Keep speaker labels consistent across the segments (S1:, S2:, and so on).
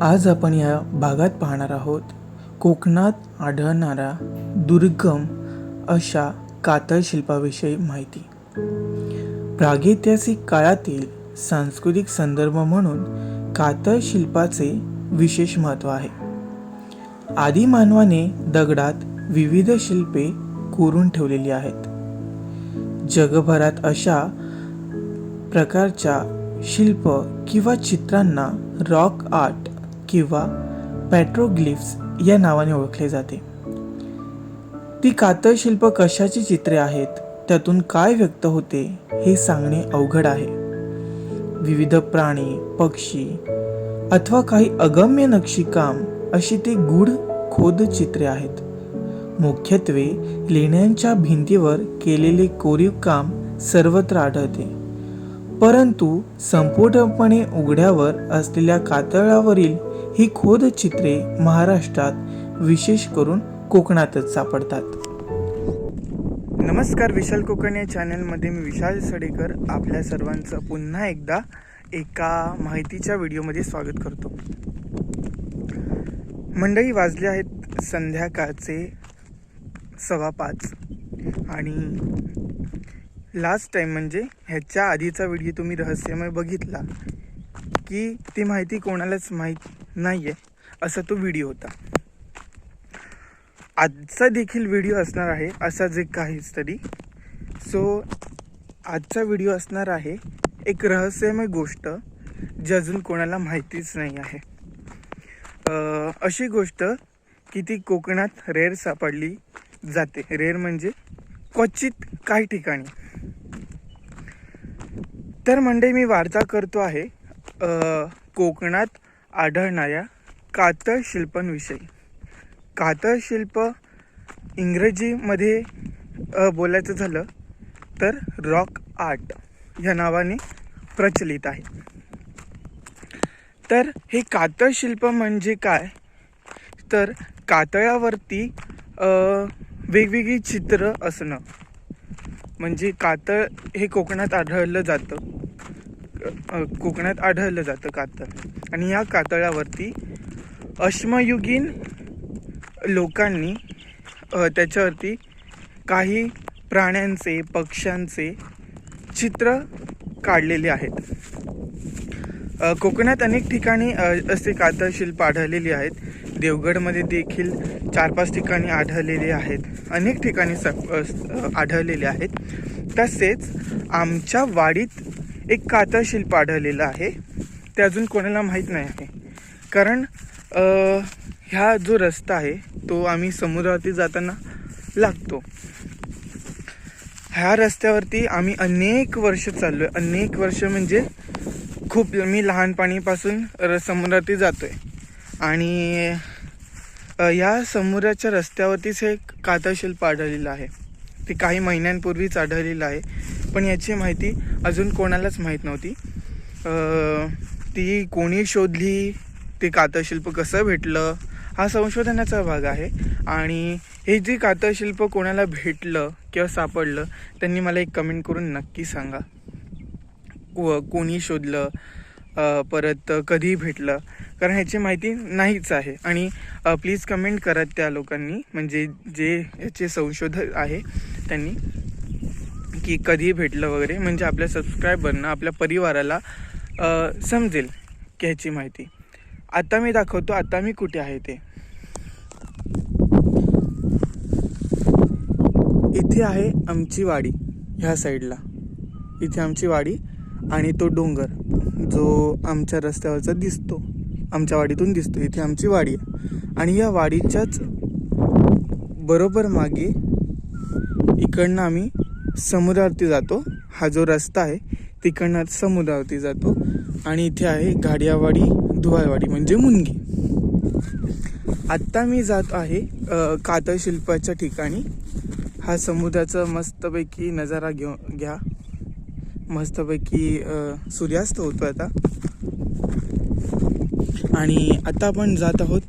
S1: आज आपण या भागात पाहणार आहोत कोकणात आढळणारा दुर्गम अशा कातळ शिल्पाविषयी माहिती. प्रागैतिहासिक काळातील सांस्कृतिक संदर्भ म्हणून कातळ शिल्पाचे विशेष महत्त्व आहे. आदी मानवाने दगडात विविध शिल्पे कोरून ठेवलेली आहेत. जगभरात अशा प्रकारच्या शिल्प किंवा चित्रांना रॉक आर्ट किंवा पॅट्रोग्लिफ्स या नावाने ओळखले जाते. ती कातळ शिल्प कशाची चित्रे आहेत त्यातून काय व्यक्त होते हे सांगणे अवघड आहे. विविध प्राणी पक्षी अथवा काही अगम्य नक्षीकाम अशी ती गूढ खोद चित्रे आहेत. मुख्यत्वे लेण्यांच्या भिंतीवर केलेले कोरीव काम सर्वत्र आढळते. परंतु संपूर्णपणे उघड्यावर असलेल्या कातळावरील ही खोद चित्रे महाराष्ट्रात विशेष करून कोकणातच सापडतात. नमस्कार विशाल कोकण या चॅनलमध्ये मी विशाल सडेकर आपल्या सर्वांचं पुन्हा एकदा एका माहितीच्या व्हिडिओमध्ये स्वागत करतो. मंडळी वाजले आहेत संध्याकाळचे सव्वा पाच आणि लास्ट टाइम म्हणजे ह्याच्या आधीचा व्हिडिओ तुम्ही रहस्यमय बघितला की ती माहिती कोणालाच माहीत नाही आहे असा तो व्हिडिओ होता. आजचा देखील व्हिडिओ असणार आहे असा जे काहीच तरी. सो आजचा व्हिडिओ असणार आहे एक रहस्यमय गोष्ट जी अजून कोणाला माहितीच नाही आहे. अशी गोष्ट की ती कोकणात रेअर सापडली जाते. रेअर म्हणजे क्वचित काही ठिकाणी. तर म्हणजे मी वार्ता करतो आहे कोकणात आढळणाऱ्या कातळ शिल्पांविषयी. कातळ शिल्प इंग्रजीमध्ये बोलायचं झालं तर रॉक आर्ट ह्या नावाने प्रचलित आहे. तर हे कातळ शिल्प म्हणजे काय? तर कातळावरती वेगवेगळी चित्र असणं. म्हणजे कातळ हे कोकणात आढळलं जातं. कोकणात आढळलं जातं कातळ. आणि या कातळावरती अश्मयुगीन लोकांनी त्याच्यावरती काही प्राण्यांचे पक्ष्यांचे चित्र काढलेले आहेत. कोकणात अनेक ठिकाणी असे कातळ शिल्प आढळलेली आहेत. देवगडमध्ये देखील चार पाच ठिकाणी आढळलेले आहेत. अनेक ठिकाणी स- आढळलेले आहेत. तसेच आमच्या वाडीत एक कातळ शिल्प आढळलेलं आहे. ते अजून कोणाला माहीत नाही आहे. कारण ह्या जो रस्ता आहे तो आम्ही समुद्रावरती जाताना लागतो. ह्या रस्त्यावरती आम्ही अनेक वर्ष चाललो आहे अनेक वर्ष म्हणजे खूप मी लहानपणीपासून र समुद्रावरती जातो आहे आणि या समुद्राच्या रस्त्यावरतीच हे कातळशिल्प आढळलेलं आहे. ते काही महिन्यांपूर्वीच आढळलेलं आहे. पण याची माहिती अजून कोणालाच माहीत नव्हती. ती कोणी शोधली ते कातळशिल्प कसं भेटलं हा संशोधनाचा भाग आहे. आणि हे जे कातळशिल्प कोणाला भेटलं किंवा सापडलं त्यांनी मला एक कमेंट करून नक्की सांगा. व कोणी शोधलं परत कधी भेटलं कारण ह्याची माहिती नाहीच आहे. आणि प्लीज कमेंट करा त्या लोकांनी म्हणजे जे याचे संशोधक आहे त्यांनी की कधी भेटलं वगैरे म्हणजे आपल्या सबस्क्रायबरना आपल्या परिवाराला समजेल की ह्याची माहिती. आता मी दाखवतो आता मी कुठे आहे ते. इथे आहे आमची वाडी ह्या साईडला. इथे आमची वाडी आणि तो डोंगर जो आमच्या रस्त्यावरचा दिसतो. आमच्या वाडीतून दिसतो. इथे आमची वाडी आहे. आणि या वाडीच्याच बरोबर मागे इकडनं आम्ही समुद्रावरती जातो. हा जो रस्ता आहे तिकडनं समुद्रावरती जातो. आणि इथे आहे गाडियावाडी धुवाळवाडी म्हणजे मुनगी. आत्ता मी जात आहे अ, कातळ शिल्पाच्या ठिकाणी. हा समुद्राचा मस्तपैकी नजारा घेऊ घ्या. मस्तपैकी सूर्यास्त होतो आता. आणि आता आपण जात आहोत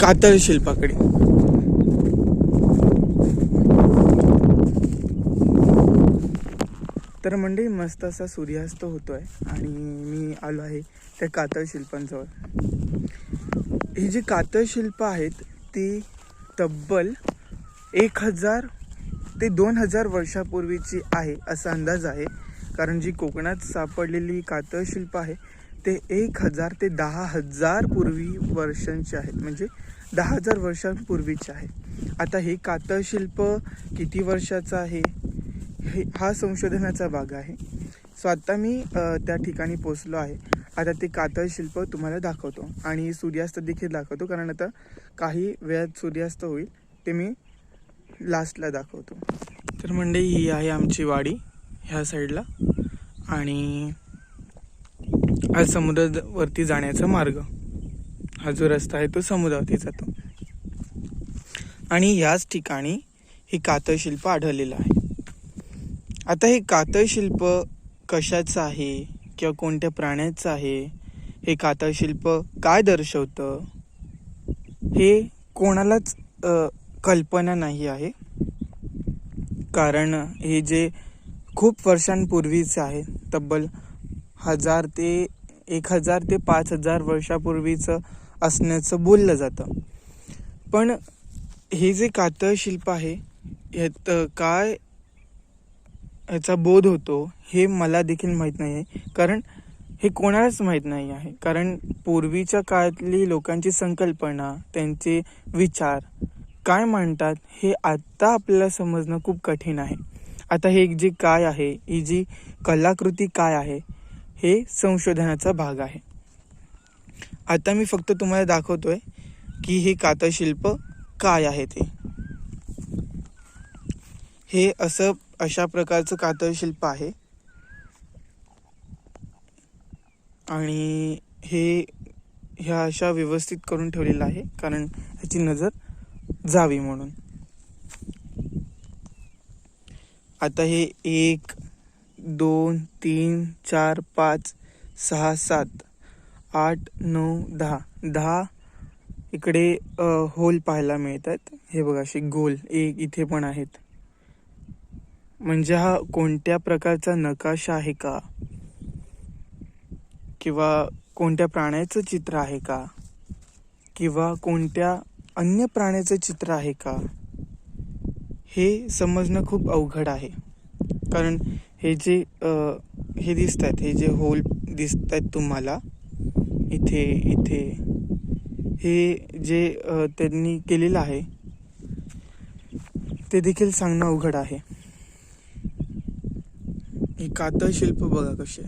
S1: कातळशिल्पाकडे कातळ शिल्पाकडे तर मंडळी मस्त असा सूर्यास्त होतो आहे आणि मी आलो आहे त्या कातळ शिल्पांजवळ. ही जी कातळ शिल्प आहेत ती तब्बल एक हजार ते दोन हजार वर्षापूर्वीची आहे असा अंदाज आहे. कारण जी कोकणात सापडलेली कातळ शिल्प आहे ते एक हजार ते दहा हजार पूर्वी वर्षांचे आहेत. म्हणजे दहा हजार वर्षांपूर्वीचे आहे. आता हे कातळ शिल्प किती वर्षाचं आहे? हे हा संशोधनाचा भाग आहे. सो आत्ता मी त्या ठिकाणी पोचलो आहे. आता ते कातळ शिल्प तुम्हाला दाखवतो आणि सूर्यास्त देखील दाखवतो. कारण आता काही वेळात सूर्यास्त होईल ते मी लास्टला दाखवतो. तर मंडळी ही आहे आमची वाडी ह्या साईडला आणि हा समुद्रावरती जाण्याचा मार्ग. हा जो रस्ता आहे तो समुद्रावरती जातो. आणि याच ठिकाणी हे कातळ शिल्प आढळलेलं आहे. आता हे कातळ शिल्प कशाचं आहे किंवा कोणत्या प्राण्याचं आहे? हे कातळ शिल्प काय दर्शवतं? हे कोणालाच कल्पना नाही आहे. कारण हे जे खूप वर्षांपूर्वीचे आहे तब्बल हजार ते एक हजार ते पाच हजार वर्षापूर्वीचं असण्याचं बोललं जातं. पण हे जे कातळ शिल्प आहे ह्यात काय याचा बोध होतो हे मला देखील माहीत नाही आहे कारण हे कोणालाच माहीत नाही आहे. कारण पूर्वीच्या काळातली लोकांची संकल्पना त्यांचे विचार काय मांडतात हे आत्ता आपल्याला समजणं खूप कठीण आहे. आता हे जे काय आहे ही जी कलाकृती काय आहे हे संशोधनाचा भाग आहे. आता मी फक्त तुम्हाला दाखवतोय की हे कातशिल्प काय आहे ते. हे असं अशा प्रकारचं कातळशिल्प आहे. आणि हे ह्या अशा व्यवस्थित करून ठेवलेलं आहे कारण ह्याची नजर जावी म्हणून. आता हे एक दोन तीन चार पाच सहा सात आठ नऊ दहा. दहा इकडे होल पाहायला मिळतात. हे बघा असे गोल एक इथे पण आहेत. म्हणजे हा कोणत्या प्रकारचा नकाशा आहे का? किंवा कोणत्या प्राण्याचं चित्र आहे का? किंवा कोणत्या अन्य प्राण्याचं चित्र आहे का? हे समजणं खूप अवघड आहे. कारण हे जे हे दिसत आहेत हे जे होल दिसत आहेत तुम्हाला इथे इथे हे जे त्यांनी केलेलं आहे ते देखील सांगणं अवघड आहे. हे कातळ शिल्प बघा कसे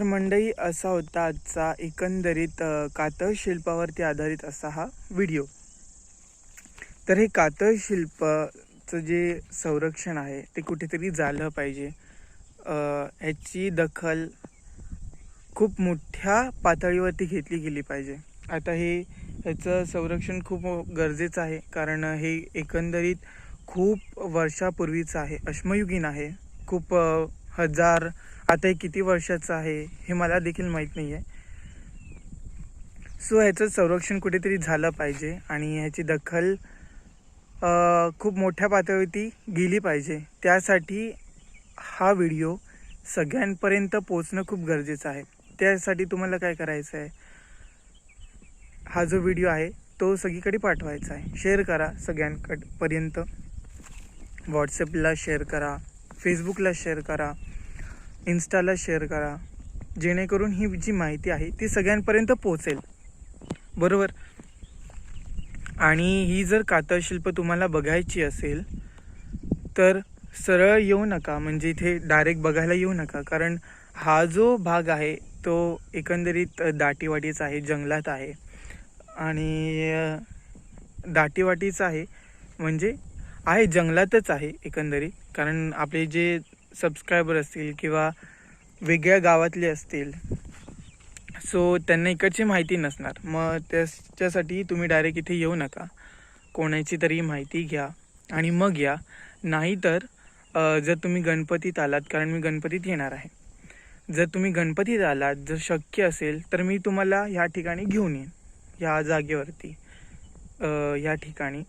S1: तर मंडई असा होता आजचा एकंदरीत कातळ शिल्पावरती आधारित असा हा व्हिडिओ. तर हे कातळ शिल्पचं जे संरक्षण आहे ते कुठेतरी झालं पाहिजे. ह्याची दखल खूप मोठ्या पातळीवरती घेतली गेली पाहिजे. आता हे ह्याचं संरक्षण खूप गरजेचं आहे कारण हे एकंदरीत खूप वर्षापूर्वीचं आहे अश्मयुगीन आहे. खूप हजार आता हे किती वर्षाचं आहे हे मला देखील माहीत नाही आहे सो ह्याचं संरक्षण कुठेतरी झालं पाहिजे आणि ह्याची दखल खूप मोठ्या पातळीवरती गेली पाहिजे. त्यासाठी हा व्हिडिओ सगळ्यांपर्यंत पोचणं खूप गरजेचं आहे. त्यासाठी तुम्हाला काय करायचं आहे? हा जो व्हिडिओ आहे तो सगळीकडे पाठवायचा आहे. शेअर करा सगळ्यांकडपर्यंत व्हॉट्सअपला शेअर करा फेसबुकला शेअर करा. इन्स्टाला शेअर करा. जेणेकरून ही जी माहिती आहे ती सगळ्यांपर्यंत पोहोचेल. बरोबर? आणि ही जर कातळशिल्प तुम्हाला बघायची असेल तर सरळ येऊ नका. म्हणजे इथे डायरेक्ट बघायला येऊ नका. कारण हा जो भाग आहे तो एकंदरीत दाटीवाटीचा आहे जंगलात आहे. आणि दाटीवाटीचा आहे. म्हणजे आहे जंगलातच आहे एकंदरीत. कारण आपले जे सबस्क्रायबर असतील किंवा वेगळ्या गावातले असतील. सो त्यांना इकडची माहिती नसणार. मग त्याच्यासाठी तुम्ही डायरेक्ट इथे येऊ नका. कोणाची तरी माहिती घ्या आणि मग या. नाहीतर जर तुम्ही गणपतीत आलात कारण मी गणपतीत येणार आहे. जर तुम्ही गणपतीत आलात जर शक्य असेल तर मी तुम्हाला ह्या ठिकाणी घेऊन येईन. ह्या जागेवरती. ह्या या ठिकाणी.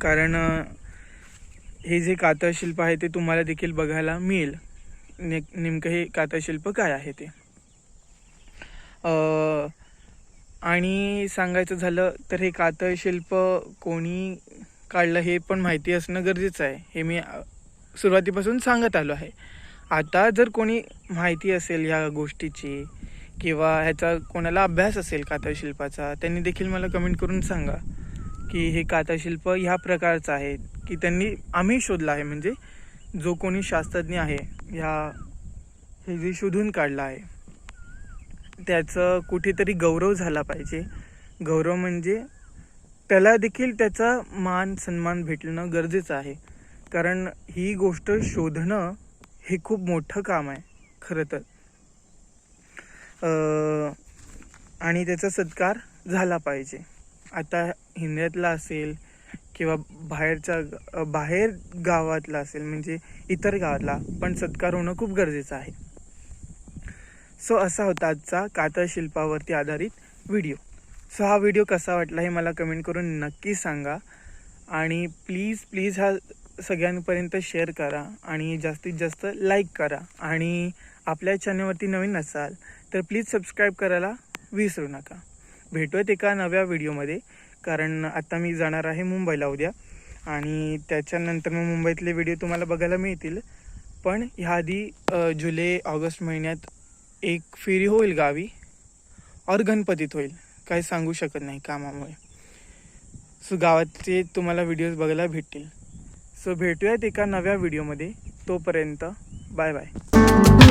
S1: कारण हे जे कातळशिल्प आहे ते तुम्हाला देखील बघायला मिळेल. ने नेमकं हे कातळशिल्प काय आहे ते? आणि सांगायचं झालं तर हे कातळशिल्प कोणी काढलं हे पण माहिती असणं गरजेचं आहे. हे मी सुरुवातीपासून सांगत आलो आहे. आता जर कोणी माहिती असेल ह्या गोष्टीची किंवा ह्याचा कोणाला अभ्यास असेल कातळशिल्पाचा त्यांनी देखील मला कमेंट करून सांगा की हे कातळशिल्प ह्या प्रकारचं आहे. की त्यांनी आम्ही शोधलं आहे. म्हणजे जो कोणी शास्त्रज्ञ आहे ह्या हे जे शोधून काढलं आहे त्याचं कुठेतरी गौरव झाला पाहिजे. गौरव म्हणजे त्याला देखील त्याचा मान सन्मान भेटणं गरजेचं आहे. कारण ही गोष्ट शोधणं हे खूप मोठं काम आहे खरं तर. आणि त्याचा सत्कार झाला पाहिजे. आता हिंद्यातला असेल किंवा बाहेरच्या बाहेर गावातला असेल म्हणजे इतर गावातला पण सत्कार होणं खूप गरजेचं आहे. सो असा होता आजचा कातळ शिल्पावरती आधारित व्हिडिओ. सो हा व्हिडिओ कसा वाटला हे मला कमेंट करून नक्की सांगा. आणि प्लीज प्लीज हा सगळ्यांपर्यंत शेअर करा आणि जास्तीत जास्त लाईक करा. आणि आपल्या चॅनलवरती नवीन असाल तर प्लीज सबस्क्राईब करायला विसरू नका. भेटूयात एका नव्या व्हिडिओमध्ये. कारण आता मी जाणार आहे मुंबईला उद्या. आणि त्याच्यानंतर मग मुंबईतले व्हिडिओ तुम्हाला बघायला मिळतील. पण ह्याआधी आधी जुलै ऑगस्ट महिन्यात एक फेरी होईल गावी. और गणपतीत होईल. काही सांगू शकत नाही कामामुळे. सो गावाचे तुम्हाला व्हिडिओज बघायला भेटतील. सो भेटूयात एका नव्या व्हिडिओमध्ये तोपर्यंत बाय बाय